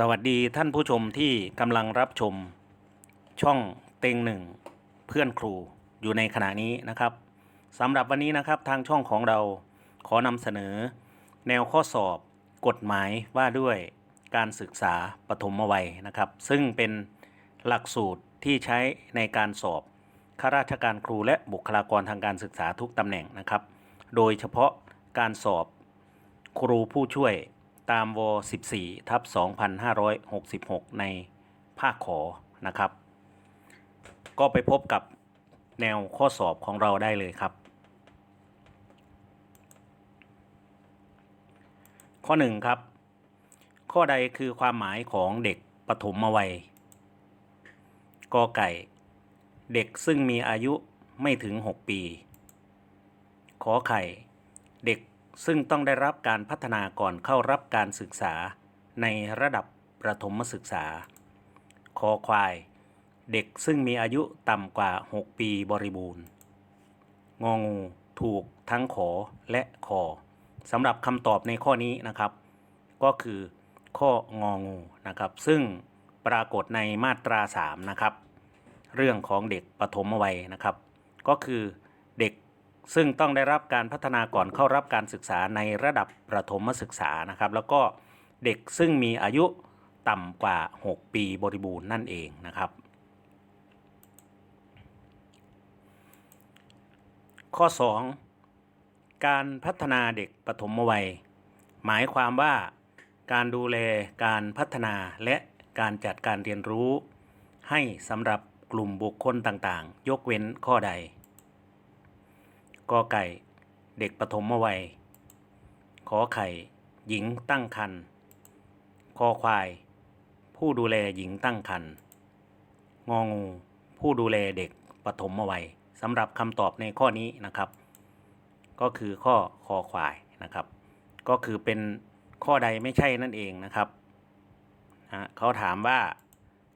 สวัสดีท่านผู้ชมที่กำลังรับชม ช่องเต็งหนึ่งเพื่อนครูอยู่ในขณะนี้นะครับสำหรับวันนี้นะครับทางช่องของเราขอนำเสนอ แนวข้อสอบกฎหมายว่าด้วยการศึกษาปฐมวัยนะครับ ซึ่งเป็นหลักสูตรที่ใช้ในการสอบข้าราชการครูและบุคลากรทางการศึกษาทุกตำแหน่งนะครับ โดยเฉพาะการสอบครูผู้ช่วย ตามว14ทับ2566 ในภาคขอนะครับ ก็ไปพบกับแนวข้อสอบของเราได้เลยครับ ข้อ 1 ครับ ข้อใดคือความหมายของเด็กปฐมวัยกอไก่ เด็กซึ่งมีอายุไม่ถึง 6 ปี ขอไข่ เด็ก ซึ่งต้องได้รับการพัฒนาก่อนเข้ารับการศึกษาในระดับประถมศึกษา คอควาย เด็กซึ่งมีอายุต่ำกว่า 6 ปีบริบูรณ์ งองู ถูกทั้งขอและคอสำหรับคำตอบในข้อนี้นะครับ ก็คือข้ององูนะครับ ซึ่งปรากฏในมาตรา 3 นะครับ เรื่องของเด็กปฐมวัยนะครับ ก็คือ ซึ่งต้องได้รับการพัฒนาก่อนเข้ารับการศึกษาในระดับประถมศึกษานะครับ แล้วก็เด็กซึ่งมีอายุต่ำกว่า 6 ปีบริบูรณ์นั่นเองนะครับ ข้อ 2 การพัฒนาเด็กปฐมวัย หมายความว่าการดูแลการพัฒนาและการจัดการเรียนรู้ ให้สำหรับกลุ่มบุคคลต่างๆ ยกเว้นข้อใด กอไก่ เด็กปฐมวัย ขอไข่ หญิงตั้งครรภ์คอควาย ผู้ดูแลหญิงตั้งครรภ์งองู ผู้ดูแลเด็กปฐมวัยสำหรับคำตอบในข้อนี้นะครับ ก็คือข้อคอควายนะครับ ก็คือเป็นข้อใดไม่ใช่นั่นเองนะครับนะเขาถามว่า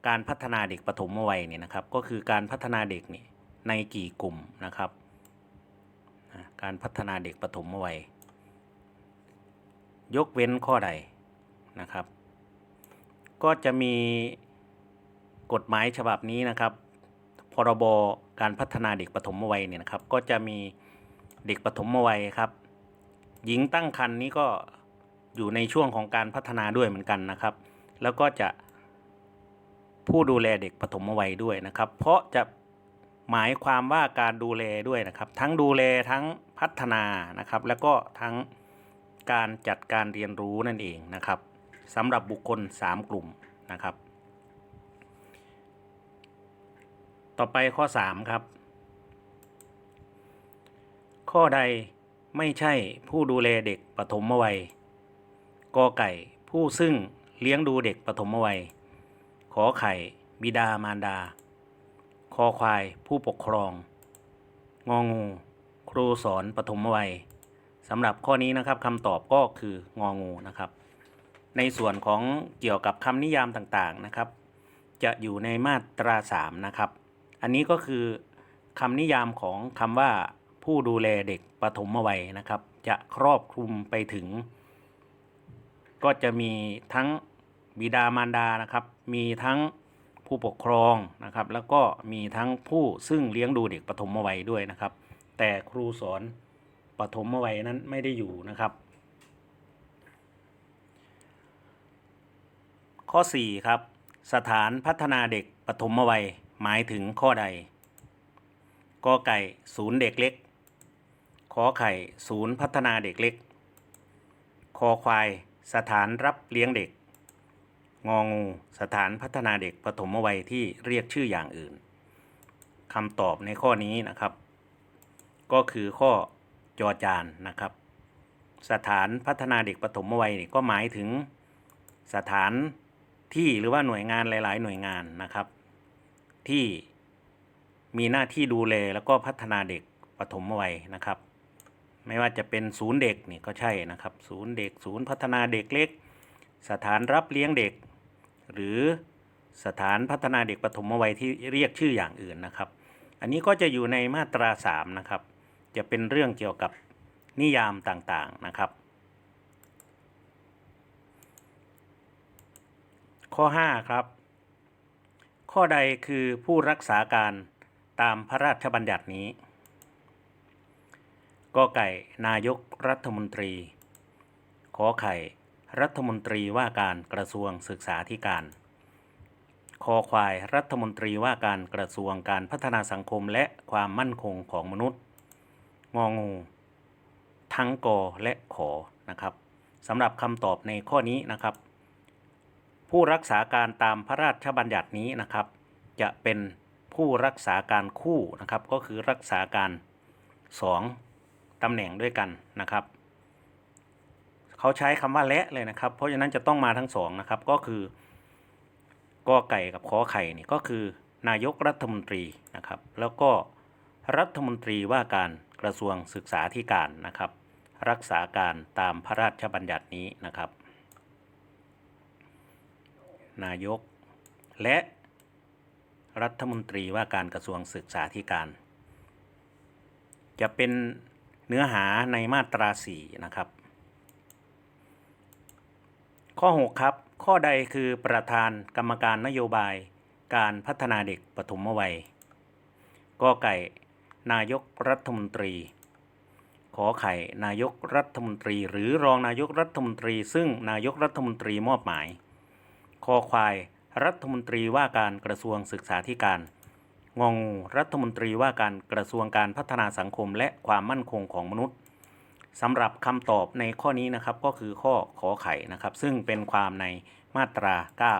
การพัฒนาเด็กปฐมวัยเนี่ยนะครับ ก็คือการพัฒนาเด็กนี่ในกี่กลุ่มนะครับ การพัฒนาเด็กปฐมวัย ยกเว้นข้อใดนะครับ ก็จะมีกฎหมายฉบับนี้นะครับพรบการพัฒนาเด็กปฐมวัยเนี่ยนะครับ ก็จะมีเด็กปฐมวัยครับ หญิงตั้งครรภ์นี้ก็อยู่ในช่วงของการพัฒนาด้วยเหมือนกันนะครับ แล้วก็จะผู้ดูแลเด็กปฐมวัยด้วยนะครับ เพราะจะ หมายความว่าการดูแลด้วยนะครับ ทั้งดูแลทั้งพัฒนานะครับ แล้วก็ทั้งการจัดการเรียนรู้นั่นเองนะครับสำหรับบุคคล 3 กลุ่มนะครับ ต่อไปข้อ 3 ครับ ข้อใดไม่ใช่ผู้ดูแลเด็กปฐมวัยกอไก่ผู้ซึ่งเลี้ยงดูเด็กปฐมวัย ขอไข่บิดามารดา คอควายผู้ปกครอง งองู ครูสอนปฐมวัยสำหรับข้อนี้นะครับคำตอบก็คืององูนะครับ ในส่วนของเกี่ยวกับคำนิยามต่างๆนะครับ จะอยู่ในมาตรา3นะครับ อันนี้ก็คือคำนิยามของคำว่าผู้ดูแลเด็กปฐมวัยนะครับ จะครอบคลุมไปถึง ก็จะมีทั้งบิดามารดานะครับ มีทั้ง ผู้ปกครองนะครับ แล้วก็มีทั้งผู้ซึ่งเลี้ยงดูเด็กปฐมวัยด้วยนะครับ แต่ครูสอนปฐมวัยนั้นไม่ได้อยู่นะครับ ข้อ 4 ครับ สถานพัฒนาเด็กปฐมวัยหมายถึงข้อใดกอไก่ศูนย์เด็กเล็กขอไข่ศูนย์พัฒนาเด็กเล็กคอควาย สถานรับเลี้ยงเด็ก งองูสถานพัฒนาเด็กปฐมวัยที่เรียกชื่ออย่างอื่นคำตอบในข้อนี้นะครับ ก็คือข้อจอจานนะครับ สถานพัฒนาเด็กปฐมวัยนี่ก็หมายถึงสถานที่หรือว่าหน่วยงานหลาย ๆ หน่วยงานนะครับ ที่มีหน้าที่ดูแลแล้วก็พัฒนาเด็กปฐมวัยนะครับ ไม่ว่าจะเป็นศูนย์เด็กนี่ก็ใช่นะครับ ศูนย์เด็ก ศูนย์พัฒนาเด็กเล็ก สถานรับเลี้ยงเด็ก หรือสถานพัฒนาเด็กปฐมวัยที่เรียกชื่ออย่างอื่นนะครับ อันนี้ก็จะอยู่ในมาตรา 3 นะครับ จะเป็นเรื่องเกี่ยวกับนิยามต่างๆนะครับ ข้อ 5 ครับ ข้อใดคือผู้รักษาการตามพระราชบัญญัตินี้กอไก่นายกรัฐมนตรี ขอไข่ รัฐมนตรีว่าการกระทรวงศึกษาธิการ คอควายรัฐมนตรีว่าการกระทรวงการพัฒนาสังคมและความมั่นคงของมนุษย์ งองู ทั้งกอและขอนะครับสำหรับคำตอบในข้อนี้นะครับ ผู้รักษาการตามพระราชบัญญัตินี้นะครับ จะเป็นผู้รักษาการคู่นะครับ ก็คือรักษาการสองตำแหน่งด้วยกันนะครับ เขาใช้คำว่าและเลยนะครับ เพราะฉะนั้นจะต้องมาทั้งสองนะครับ ก็คือกอไก่กับขอไข่นี่ก็คือนายกรัฐมนตรีนะครับ แล้วก็รัฐมนตรีว่าการกระทรวงศึกษาธิการนะครับ รักษาการตามพระราชบัญญัตินี้นะครับ นายกและรัฐมนตรีว่าการกระทรวงศึกษาธิการ จะเป็นเนื้อหาในมาตราสี่นะครับ ข้อ 6 ครับ ข้อใดคือประธานกรรมการนโยบาย การพัฒนาเด็กปฐมวัยกอไก่ นายกรัฐมนตรี ขอไข่ นายกรัฐมนตรี หรือรองนายกรัฐมนตรี ซึ่งนายกรัฐมนตรีมอบหมาย คอควาย รัฐมนตรีว่าการกระทรวงศึกษาธิการ งองรัฐมนตรีว่าการกระทรวงการพัฒนาสังคมและความมั่นคงของมนุษย์ สำหรับคำตอบในข้อนี้นะครับก็คือข้อขอไข่นะครับ ซึ่งเป็นความในมาตรา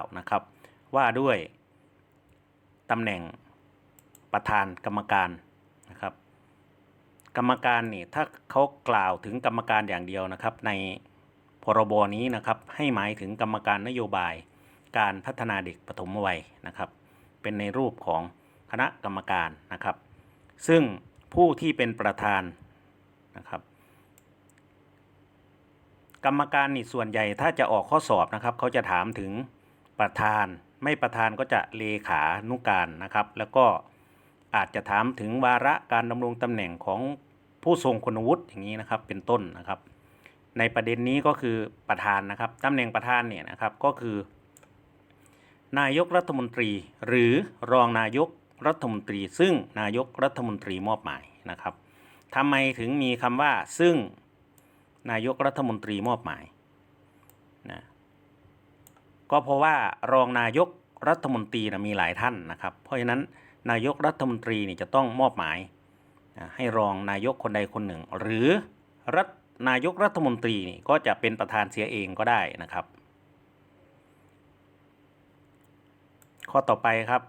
9 นะครับ ว่าด้วยตำแหน่งประธานกรรมการนะครับ กรรมการนี่ถ้าเขากล่าวถึงกรรมการอย่างเดียวนะครับ ในพรบนี้นะครับให้หมายถึงกรรมการนโยบายการพัฒนาเด็กปฐมวัยนะครับ เป็นในรูปของคณะกรรมการนะครับ ซึ่งผู้ที่เป็นประธานนะครับ กรรมการนี่ส่วนใหญ่ถ้าจะออกข้อสอบนะครับเขาจะถามถึงประธาน ไม่ประธานก็จะเลขานุการนะครับ แล้วก็อาจจะถามถึงวาระการดำรงตำแหน่งของผู้ทรงคุณวุฒิอย่างนี้นะครับเป็นต้นนะครับ ในประเด็นนี้ก็คือประธานนะครับตำแหน่งประธานเนี่ยนะครับก็คือ นายกรัฐมนตรี หรือรองนายกรัฐมนตรี ซึ่งนายกรัฐมนตรีมอบหมายนะครับทำไมถึงมีคำว่าซึ่ง นายกรัฐมนตรีมอบหมายนะก็เพราะว่ารองนายกรัฐมนตรีนะมีหลายท่านนะครับ เพราะฉะนั้นนายกรัฐมนตรีนี่จะต้องมอบหมายนะให้รองนายกคนใดคนหนึ่ง หรือรัฐนายกรัฐมนตรีนี่ก็จะเป็นประธานเสียเองก็ได้นะครับ ข้อต่อไปครับ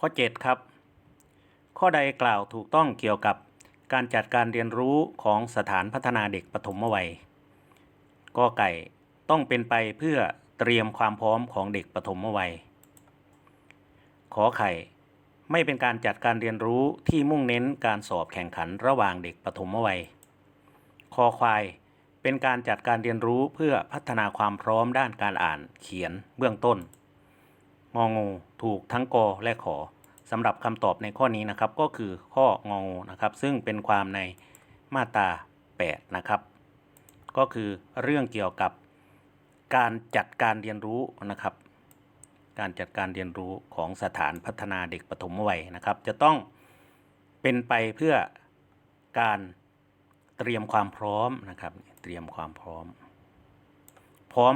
ข้อ 7 ครับ ข้อใดกล่าวถูกต้องเกี่ยวกับ การจัดการเรียนรู้ของสถานพัฒนาเด็กปฐมวัยกอไก่ต้องเป็นไปเพื่อเตรียมความพร้อมของเด็กปฐมวัย ขอไข่ไม่เป็นการจัดการเรียนรู้ที่มุ่งเน้นการสอบแข่งขันระหว่างเด็กปฐมวัย คอควายเป็นการจัดการเรียนรู้เพื่อพัฒนาความพร้อมด้านการอ่านเขียนเบื้องต้น งองูถูกทั้งกอและขอ สำหรับคำตอบในข้อนี้นะครับก็คือข้ององูนะครับ ซึ่งเป็นความในมาตรา8นะครับ ก็คือเรื่องเกี่ยวกับการจัดการเรียนรู้นะครับ การจัดการเรียนรู้ของสถานพัฒนาเด็กปฐมวัยนะครับ จะต้องเป็นไปเพื่อการเตรียมความพร้อมนะครับ เตรียมความพร้อม พร้อม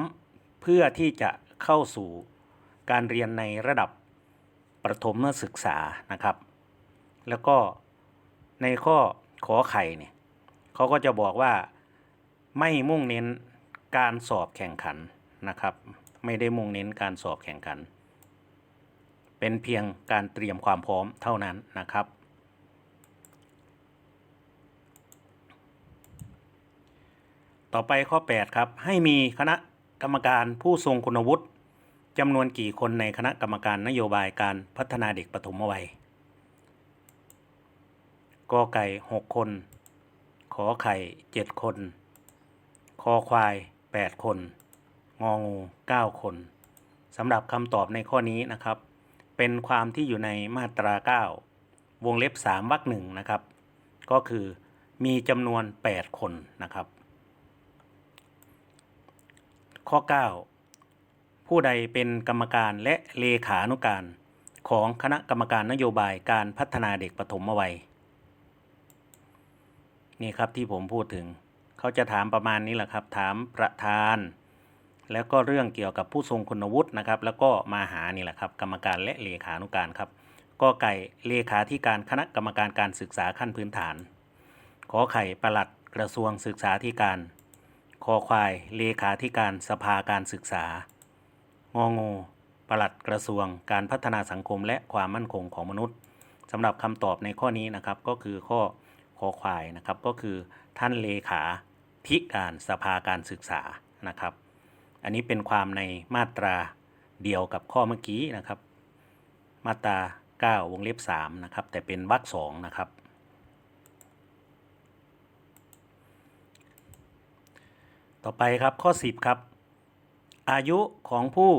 เพื่อที่จะเข้าสู่การเรียนในระดับ ประถมศึกษานะครับ แล้วก็ในข้อขอไข่เนี่ยเขาก็จะบอกว่าไม่มุ่งเน้นการสอบแข่งขันนะครับ ไม่ได้มุ่งเน้นการสอบแข่งขัน เป็นเพียงการเตรียมความพร้อมเท่านั้นนะครับ ต่อไปข้อ 8 ครับ ให้มีคณะกรรมการผู้ทรงคุณวุฒิ จำนวนกี่คนในคณะกรรมการนโยบายการพัฒนาเด็กปฐมวัยกอไก่6คน ขอไข่7คน คอควาย8คน งองู9คนสำหรับคำตอบในข้อนี้นะครับ เป็นความที่อยู่ในมาตรา 9 วงเล็บ 3วรรคหนึ่งนะครับ ก็คือมีจำนวน 8 คนนะครับ ข้อ 9 ผู้ใดเป็นกรรมการและเลขานุการของคณะกรรมการนโยบายการพัฒนาเด็กปฐมวัยนี่ครับที่ผมพูดถึง เขาจะถามประมาณนี้แหละครับ ถามประธาน แล้วก็เรื่องเกี่ยวกับผู้ทรงคุณวุฒินะครับ แล้วก็มาหานี่แหละครับ กรรมการและเลขานุการครับก็ไก่เลขาธิการคณะกรรมการการศึกษาขั้นพื้นฐาน ขอไข่ประหลัดกระทรวงศึกษาธิการ คอควายเลขาธิการสภาการศึกษา งองูปลัดกระทรวงการพัฒนาสังคมและความมั่นคงของมนุษย์สำหรับคำตอบในข้อนี้นะครับก็คือข้อคอควายนะครับก็คือท่านเลขาธิการสภาการศึกษานะครับ อันนี้เป็นความในมาตราเดียวกับข้อเมื่อกี้นะครับ มาตรา 9 วงเล็บ3นะครับแต่เป็นวรรคสองนะครับต่อไปครับข้อ 10 ครับ อายุของผู้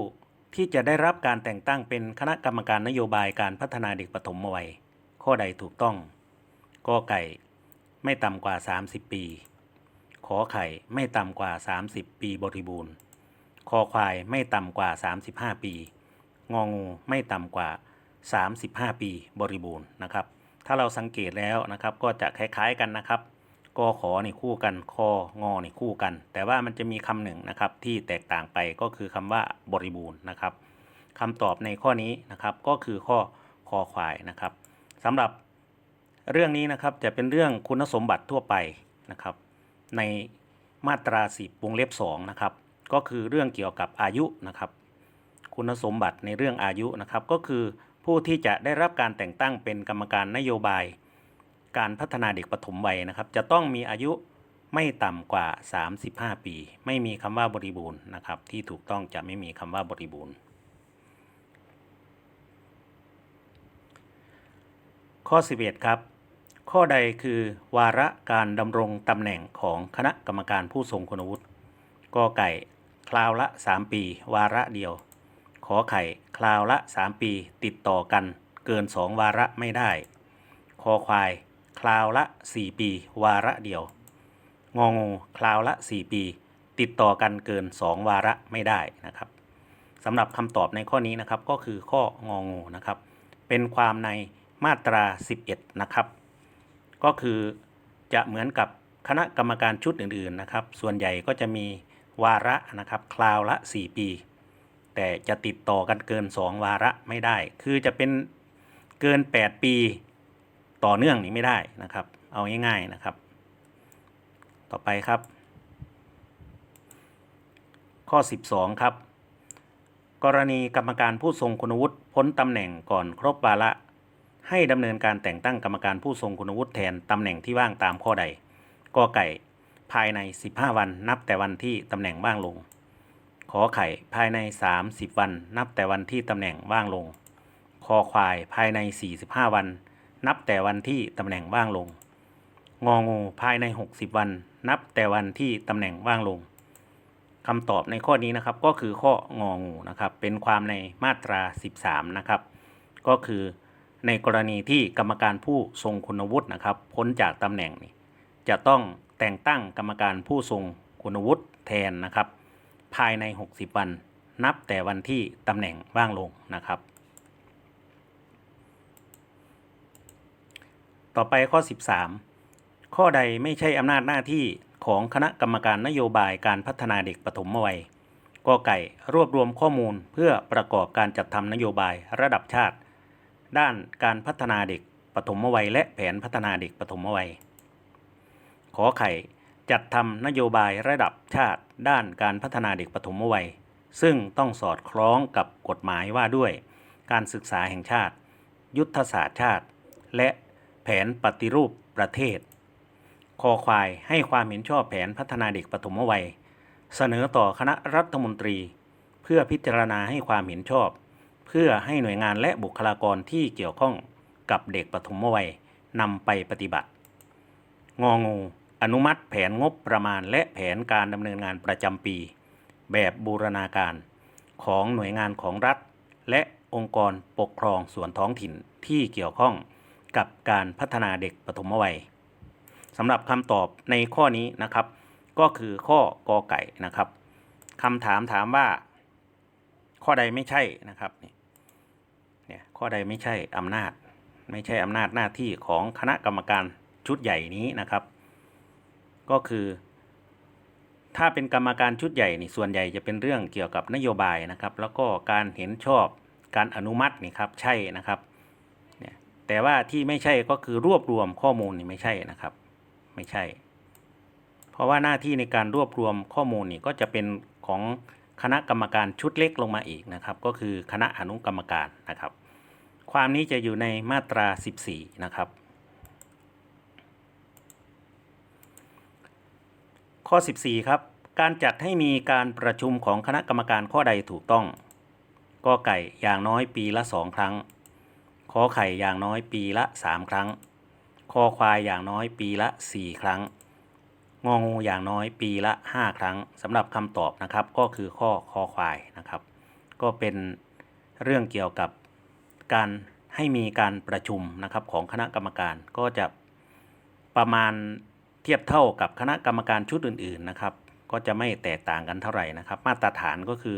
ที่จะได้รับการแต่งตั้งเป็นคณะกรรมการนโยบายการพัฒนาเด็กปฐมวัย ข้อใดถูกต้องกอไก่ ไม่ต่ำกว่า 30 ปี ขอไข่ไม่ต่ำกว่า 30 ปีบริบูรณ์คอควายไม่ต่ำกว่า 35 ปี งองูไม่ต่ำกว่า 35 ปีบริบูรณ์นะครับ ถ้าเราสังเกตแล้วนะครับก็จะคล้ายๆกันนะครับ กอขอนี่คู่กันคองอนี่คู่กัน แต่ว่ามันจะมีคำหนึ่งนะครับที่แตกต่างไปก็คือคำว่าบริบูรณ์นะครับคำตอบในข้อนี้นะครับก็คือข้อคอควายนะครับสำหรับเรื่องนี้นะครับจะเป็นเรื่องคุณสมบัติทั่วไปนะครับ ในมาตรา10วงเล็บ2นะครับก็คือเรื่องเกี่ยวกับอายุนะครับ คุณสมบัติในเรื่องอายุนะครับ ก็คือผู้ที่จะได้รับการแต่งตั้งเป็นกรรมการนโยบาย การพัฒนาเด็กปฐมวัยนะครับ จะต้องมีอายุไม่ต่ำกว่า 35 ปี ไม่มีคำว่าบริบูรณ์นะครับ ที่ถูกต้องจะไม่มีคำว่าบริบูรณ์ ข้อ 11 ครับ ข้อใดคือวาระการดำรงตำแหน่งของคณะกรรมการผู้ทรงคุณวุฒิกอไก่ คราวละ 3 ปี วาระเดียว ขอไข่ คราวละ 3 ปี ติดต่อกัน เกิน 2 วาระไม่ได้ คอควาย คราวละ 4 ปี วาระเดียว งองูคราวละ 4 ปี ติดต่อกันเกิน 2 วาระไม่ได้นะครับสำหรับคำตอบในข้อนี้นะครับก็คือข้ององูนะครับ เป็นความในมาตรา 11 นะครับ ก็คือจะเหมือนกับคณะกรรมการชุดอื่นๆนะครับ ส่วนใหญ่ก็จะมีวาระนะครับคราวละ 4 ปี แต่จะติดต่อกันเกิน 2 วาระไม่ได้ คือจะเป็นเกิน 8 ปี ต่อเนื่องนี่ไม่ได้นะครับ เอาง่ายๆนะครับ ต่อไปครับ ข้อ 12 ครับ กรณีกรรมการผู้ทรงคุณวุฒิพ้นตำแหน่งก่อนครบวาระให้ดำเนินการแต่งตั้งกรรมการผู้ทรงคุณวุฒิแทนตำแหน่งที่ว่างตามข้อใดกอไก่ภายใน 15 วันนับแต่วันที่ตำแหน่งว่างลง ขอไข่ภายใน 30 วัน นับแต่วันที่ตำแหน่งว่างลง คอควายภายใน 45 วัน นับแต่วันที่ตำแหน่งว่างลง งองูภายใน 60 วัน นับแต่วันที่ตำแหน่งว่างลงคำตอบในข้อนี้นะครับก็คือข้ององูนะครับเป็นความในมาตรา 13 นะครับ ก็คือในกรณีที่กรรมการผู้ทรงคุณวุฒินะครับ พ้นจากตำแหน่งนี่จะต้องแต่งตั้งกรรมการผู้ทรงคุณวุฒิแทนนะครับ ภายใน 60 วัน นับแต่วันที่ตำแหน่งว่างลงนะครับ ต่อไปข้อ 13 ข้อใดไม่ใช่อำนาจหน้าที่ของคณะกรรมการนโยบายการพัฒนาเด็กปฐมวัยกอไก่รวบรวมข้อมูลเพื่อประกอบการจัดทำนโยบายระดับชาติ ด้านการพัฒนาเด็กปฐมวัยและแผนพัฒนาเด็กปฐมวัย ขอไข่จัดทำนโยบายระดับชาติ ด้านการพัฒนาเด็กปฐมวัย ซึ่งต้องสอดคล้องกับกฎหมายว่าด้วย การศึกษาแห่งชาติ ยุทธศาสตร์ชาติ และ นปฏิรูปประเทศ คอควายให้ความเห็นชอบแผนพัฒนาเด็กปฐมวัย เสนอต่อคณะรัฐมนตรี เพื่อพิจารณาให้ความเห็นชอบ เพื่อให้หน่วยงานและบุคลากรที่เกี่ยวข้องกับเด็กปฐมวัยนำไปปฏิบัติ งองู อนุมัติแผนงบประมาณและแผนการดำเนินงานประจำปี แบบบูรณาการของหน่วยงานของรัฐ และองค์กรปกครองส่วนท้องถิ่นที่เกี่ยวข้อง กับการพัฒนาเด็กปฐมวัยสำหรับคำตอบในข้อนี้นะครับ ก็คือข้อกอไก่นะครับคำถามถามว่า ข้อใดไม่ใช่นะครับเนี่ยข้อใดไม่ใช่อำนาจ ไม่ใช่อำนาจหน้าที่ของคณะกรรมการชุดใหญ่นี้นะครับ ก็คือ ถ้าเป็นกรรมการชุดใหญ่นี่ส่วนใหญ่จะเป็นเรื่องเกี่ยวกับนโยบายนะครับ แล้วก็การเห็นชอบการอนุมัตินี่ครับใช่นะครับ แต่ว่าที่ไม่ใช่ก็คือรวบรวมข้อมูลนี่ไม่ใช่นะครับ ไม่ใช่ เพราะว่าหน้าที่ในการรวบรวมข้อมูลนี่ก็จะเป็นของคณะกรรมการชุดเล็กลงมาอีกนะครับ ก็คือคณะอนุกรรมการนะครับ ความนี้จะอยู่ในมาตรา 14 นะครับ ข้อ 14 ครับ การจัดให้มีการประชุมของคณะกรรมการข้อใดถูกต้องก็ไก่อย่างน้อยปีละ2ครั้ง ขอไข่อย่างน้อยปีละ 3 ครั้ง คอควายอย่างน้อยปีละ 4 ครั้ง งองูอย่างน้อยปีละ 5 ครั้งสำหรับคำตอบนะครับก็คือข้อคอควายนะครับ ก็เป็นเรื่องเกี่ยวกับการให้มีการประชุมนะครับของคณะกรรมการก็จะประมาณเทียบเท่ากับคณะกรรมการชุดอื่นๆนะครับ ก็จะไม่แตกต่างกันเท่าไหร่นะครับ มาตรฐานก็คือ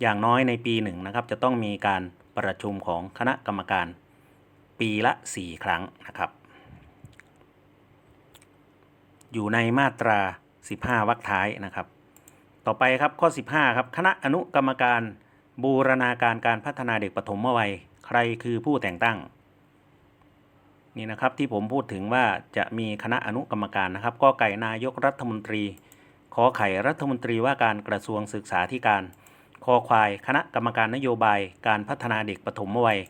อย่างน้อยในปีหนึ่งนะครับ จะต้องมีการประชุมของคณะกรรมการ ปีละ 4 ครั้งนะครับ อยู่ในมาตรา 15 วรรคท้ายนะครับ ต่อไปครับข้อ 15 ครับคณะอนุกรรมการบูรณาการการพัฒนาเด็กปฐมวัยใครคือผู้แต่งตั้งนี่นะครับที่ผมพูดถึงว่าจะมีคณะอนุกรรมการนะครับก็ไก่นายกรัฐมนตรีขอไข่รัฐมนตรีว่าการกระทรวงศึกษาธิการคอควาย คณะกรรมการนโยบาย การพัฒนาเด็กปฐมวัย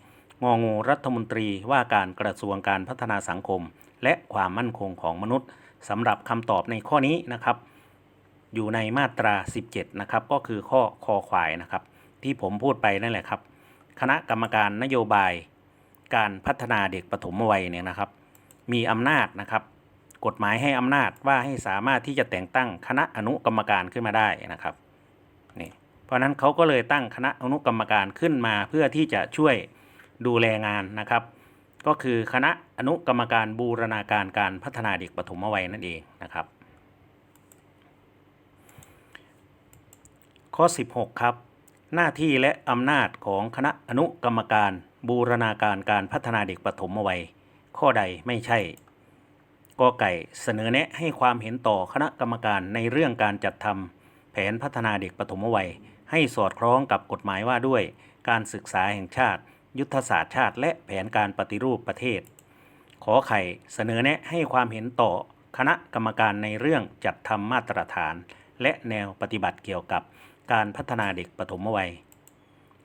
งองูรัฐมนตรีว่าการกระทรวงการพัฒนาสังคม และความมั่นคงของมนุษย์สำหรับคำตอบในข้อนี้นะครับ อยู่ในมาตรา 17 นะครับ ก็คือข้อคอควายนะครับ ที่ผมพูดไปนั่นแหละครับ คณะกรรมการนโยบาย การพัฒนาเด็กปฐมวัยเนี่ยนะครับ มีอำนาจนะครับ กฎหมายให้อำนาจว่าให้สามารถที่จะแต่งตั้งคณะอนุกรรมการขึ้นมาได้นะครับนี่เพราะฉะนั้นเขาก็เลยตั้งคณะอนุกรรมการขึ้นมาเพื่อที่จะช่วย ดูแลงานนะครับ ก็คือคณะอนุกรรมการบูรณาการการพัฒนาเด็กปฐมวัยนั่นเองนะครับ ข้อ 16 ครับ หน้าที่และอำนาจของคณะอนุกรรมการบูรณาการการพัฒนาเด็กปฐมวัย ข้อใดไม่ใช่กอไก่เสนอแนะให้ความเห็นต่อคณะกรรมการในเรื่องการจัดทำแผนพัฒนาเด็กปฐมวัย ให้สอดคล้องกับกฎหมายว่าด้วยการศึกษาแห่งชาติ ยุทธศาสตร์ชาติ และแผนการปฏิรูปประเทศ ขอไข่เสนอแนะให้ความเห็นต่อคณะกรรมการในเรื่องจัดทำมาตรฐาน และแนวปฏิบัติเกี่ยวกับการพัฒนาเด็กปฐมวัย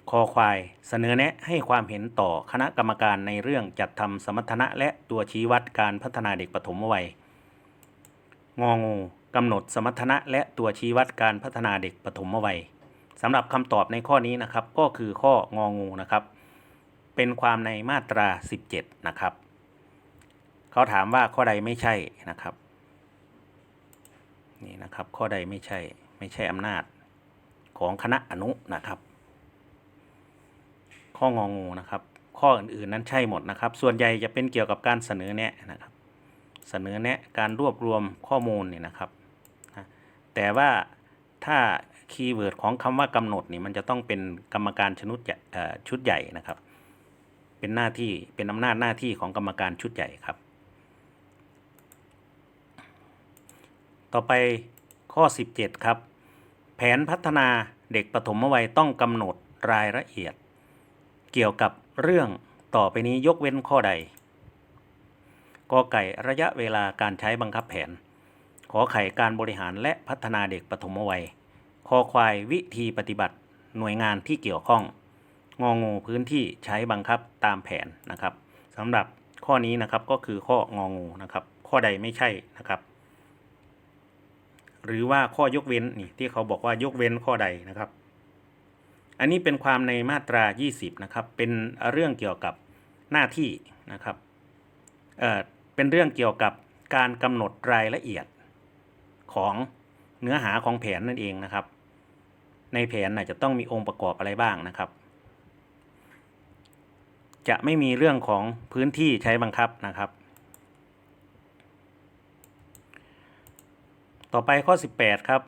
คอควายเสนอแนะให้ความเห็นต่อคณะกรรมการในเรื่องจัดทำสมรรถนะและตัวชี้วัดการพัฒนาเด็กปฐมวัย งองูกำหนดสมรรถนะและตัวชี้วัดการพัฒนาเด็กปฐมวัยสำหรับคำตอบในข้อนี้นะครับ ก็คือข้ององูนะครับ เป็นความในมาตรา 17 นะครับเขาถามว่าข้อใดไม่ใช่นะครับ นี่นะครับ ข้อใดไม่ใช่ ไม่ใช่อำนาจของคณะอนุนะครับ ข้ององูนะครับ ข้ออื่นๆนั้นใช่หมดนะครับ ส่วนใหญ่จะเป็นเกี่ยวกับการเสนอแนะนะครับ เสนอแนะการรวบรวมข้อมูลเนี่ยนะครับแต่ว่าถ้าคีย์เวิร์ดของคำว่ากำหนดนี่มันจะต้องเป็นกรรมการชนุดชุดใหญ่นะครับ เป็นหน้าที่เป็นอำนาจหน้าที่ของกรรมการชุดใหญ่ครับ ต่อไปข้อ 17 ครับ แผนพัฒนาเด็กปฐมวัยต้องกำหนดรายละเอียด เกี่ยวกับเรื่องต่อไปนี้ยกเว้นข้อใดกอไก่ระยะเวลาการใช้บังคับแผน ขอไข่การบริหารและพัฒนาเด็กปฐมวัย คอควายวิธีปฏิบัติหน่วยงานที่เกี่ยวข้อง งองูพื้นที่ใช้บังคับตามแผนนะครับสำหรับข้อนี้นะครับก็คือข้ององูนะครับ ข้อใดไม่ใช่นะครับ หรือว่าข้อยกเว้นนี่ที่เขาบอกว่ายกเว้นข้อใดนะครับ อันนี้เป็นความในมาตรา 20 นะครับ เป็นเรื่องเกี่ยวกับหน้าที่นะครับเอ่อเป็นเรื่องเกี่ยวกับการกำหนดรายละเอียดของเนื้อหาของแผนนั่นเองนะครับ ในแผนน่ะจะต้องมีองค์ประกอบอะไรบ้างนะครับ จะไม่มีเรื่องของพื้นที่ใช้บังคับนะครับ ต่อไปข้อ 18 ครับ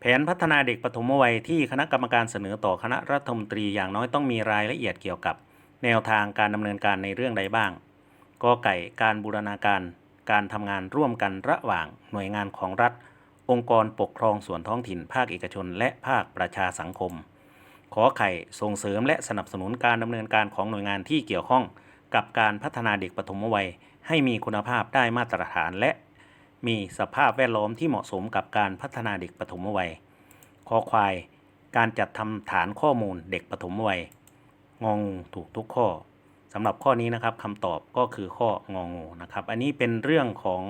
แผนพัฒนาเด็กปฐมวัยที่คณะกรรมการเสนอต่อคณะรัฐมนตรีอย่างน้อยต้องมีรายละเอียดเกี่ยวกับ แนวทางการดำเนินการในเรื่องใดบ้างกอไก่การบูรณาการ การทำงานร่วมกันระหว่างหน่วยงานของรัฐ องค์กรปกครองส่วนท้องถิ่นภาคเอกชน และภาคประชาสังคม ขอไข่ส่งเสริมและสนับสนุนการดำเนินการของหน่วยงานที่เกี่ยวข้อง กับการพัฒนาเด็กปฐมวัย ให้มีคุณภาพได้มาตรฐานและ มีสภาพแวดล้อมที่เหมาะสมกับการพัฒนาเด็กปฐมวัยคอควาย การจัดทำฐานข้อมูลเด็กปฐมวัย งองูถูกทุกข้อสำหรับข้อนี้นะครับคำตอบก็คือข้ององูนะครับ อันนี้เป็นเรื่องของ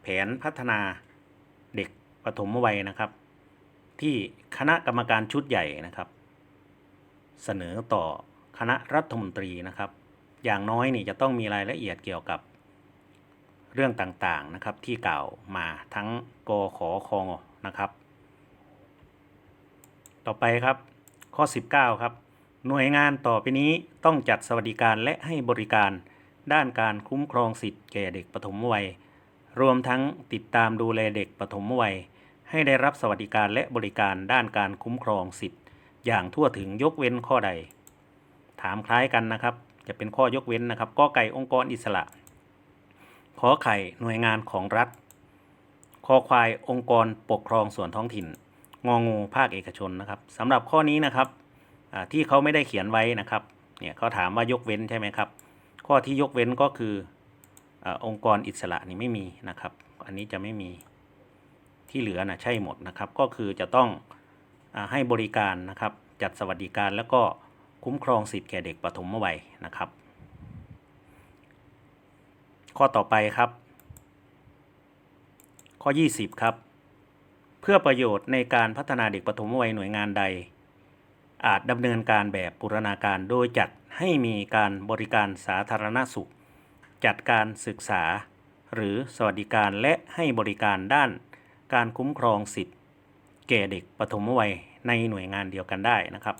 แผนพัฒนาเด็กปฐมวัยนะครับ ที่คณะกรรมการชุดใหญ่นะครับ เสนอต่อคณะรัฐมนตรีนะครับ อย่างน้อยนี่จะต้องมีรายละเอียดเกี่ยวกับเรื่องต่างๆนะครับที่กล่าวมาทั้งกขอคองนะครับ ต่อไปครับข้อ 19 ครับ หน่วยงานต่อไปนี้ต้องจัดสวัสดิการและให้บริการด้านการคุ้มครองสิทธิ์แก่เด็กปฐมวัย รวมทั้งติดตามดูแลเด็กปฐมวัย ให้ได้รับสวัสดิการและบริการด้านการคุ้มครองสิทธิ์ อย่างทั่วถึงยกเว้นข้อใด ถามคล้ายกันนะครับ จะเป็นข้อยกเว้นนะครับก็ไก่องค์กรอิสระ ขอไข่หน่วยงานของรัฐคอควายองค์กรปกครองส่วนท้องถิ่น งองูภาคเอกชนนะครับสำหรับข้อนี้นะครับที่เขาไม่ได้เขียนไว้นะครับเนี่ยเขาถามว่ายกเว้นใช่ไหมครับ ข้อที่ยกเว้นก็คืออองค์กรอิสระนี่ไม่มีนะครับ อันนี้จะไม่มี ที่เหลือนะใช่หมดนะครับ ก็คือจะต้องอให้บริการนะครับ จัดสวัสดิการแล้วก็คุ้มครองสิทธิ์แก่เด็กปฐมวัยนะครับ ข้อต่อไปครับ ข้อ 20 ครับ เพื่อประโยชน์ในการพัฒนาเด็กปฐมวัยหน่วยงานใด อาจดำเนินการแบบบูรณาการโดยจัดให้มีการบริการสาธารณสุข จัดการศึกษา หรือสวัสดิการและให้บริการด้าน การคุ้มครองสิทธิ์แก่เด็กปฐมวัยในหน่วยงานเดียวกันได้นะครับ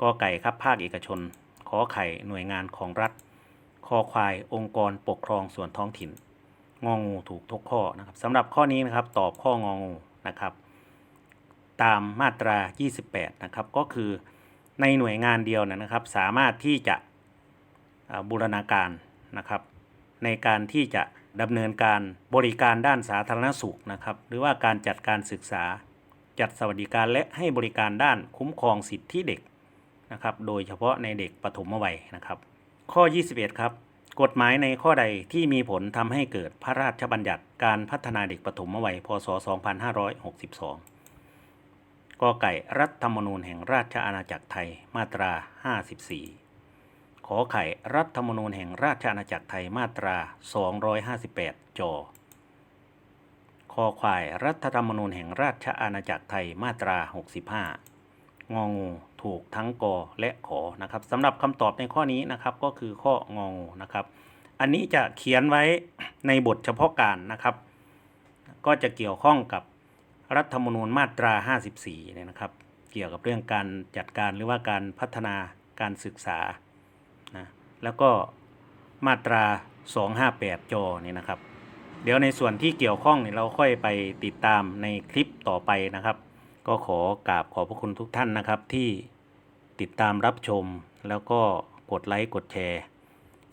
กอไก่ครับภาคเอกชน ขอไข่หน่วยงานของรัฐ คอควายองค์กรปกครองส่วนท้องถิ่น งองูถูกทุกข้อนะครับสำหรับข้อนี้นะครับตอบข้ององูนะครับ ตามมาตรา 28 นะครับ ก็คือในหน่วยงานเดียวนะครับ สามารถที่จะบูรณาการนะครับ ในการที่จะ ดำเนินการบริการด้านสาธารณสุขนะครับ หรือว่าการจัดการศึกษา จัดสวัสดิการและให้บริการด้านคุ้มครองสิทธิเด็กนะครับ โดยเฉพาะในเด็กปฐมวัยนะครับ ข้อ 21 ครับ กฎหมายในข้อใดที่มีผลทำให้เกิดพระราชบัญญัติการพัฒนาเด็กปฐมวัย พศ 2562 กไก่รัฐธรรมนูญแห่งราชอาณาจักรไทยมาตรา 54 ขอไข่รัฐธรรมนูญแห่งราชอาณาจักรไทยมาตรา 258 จอคอควายรัฐธรรมนูญแห่งราชอาณาจักรไทยมาตรา 65 งองูถูกทั้งกอและขอนะครับสำหรับคำตอบในข้อนี้นะครับก็คือข้ององูนะครับ อันนี้จะเขียนไว้ในบทเฉพาะการนะครับ ก็จะเกี่ยวข้องกับรัฐธรรมนูญมาตรา 54เนี่ยนะครับ เกี่ยวกับเรื่องการจัดการหรือว่าการพัฒนาการศึกษา แล้วก็มาตรา 258 จอเนี่ยนะครับ เดี๋ยวในส่วนที่เกี่ยวข้องเนี่ยเราค่อยไปติดตามในคลิปต่อไปนะครับ ก็ขอกราบขอบพระคุณทุกท่านนะครับที่ติดตามรับชมแล้วก็กดไลค์กดแชร์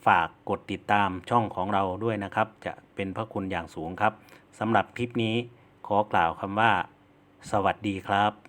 ฝากกดติดตามช่องของเราด้วยนะครับ จะเป็นพระคุณอย่างสูงครับสำหรับคลิปนี้ขอกล่าวคำว่า สวัสดีครับ